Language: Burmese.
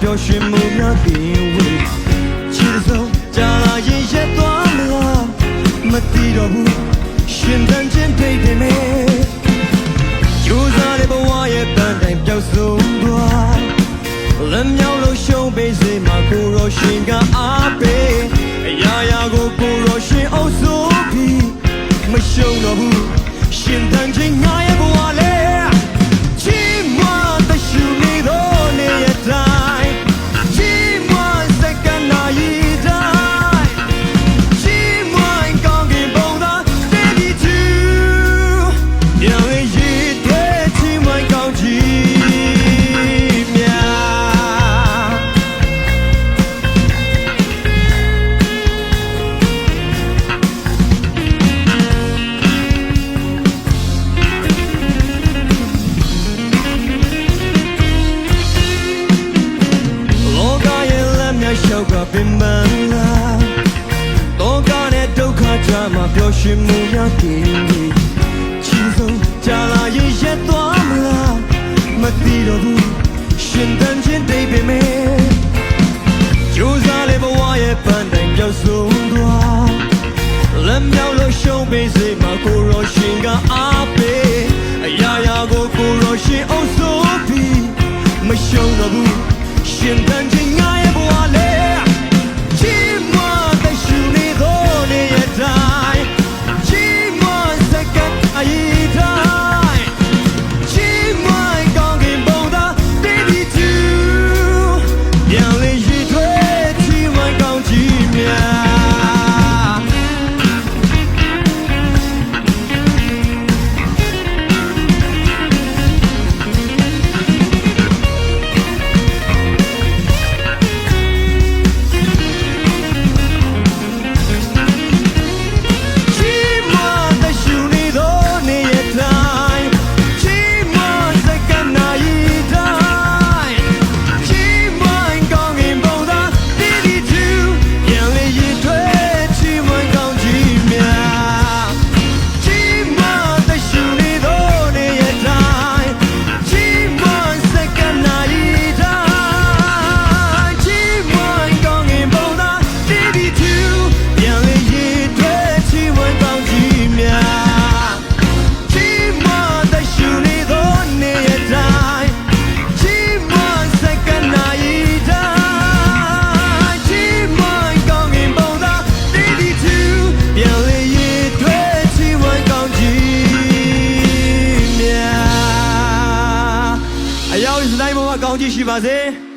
ပျော်ရွှင်မှုများကင်းဝေးချစ်ဆုံးကြာလာရင်ရက်သွားမလားမသိတော့ဘူးရှင်တန်ချင်းဒိတ်တယ်မဲကျိုးစားတဲ့ဘဝရဲ့ပန်းတိုင်ပျောက်ဆုံးသွားလက်မြောက်လို့ရှုံးပေးစေမှာကိုရောရှင်ကအားပေးအရာရာကိုကိုရောရှင်အောင်ဆိုပြီးမရှုံးတော့ဘူး မှာပျော်ရွှင်မှုများကင်းပြီးချီဆုံးကြာလာရင်ရက်သွားမလားမသိတော့ဘူးရှင်တန်ချင်းတိတ်ပေမဲ့ကြိုးစားလေဘဝရဲ့ပန်းတိုင်ပြောက်ဆုံးသွားလက်မြောက်လို့ရှုံးပေးစေမှာကိုရောရှင်ကအားပေးအရာရာကိုကိုရောရှင်အောင်ဆိုပြီးမရှုံးတော့ဘူးရှင်တန်ချင်း ကြီးများအ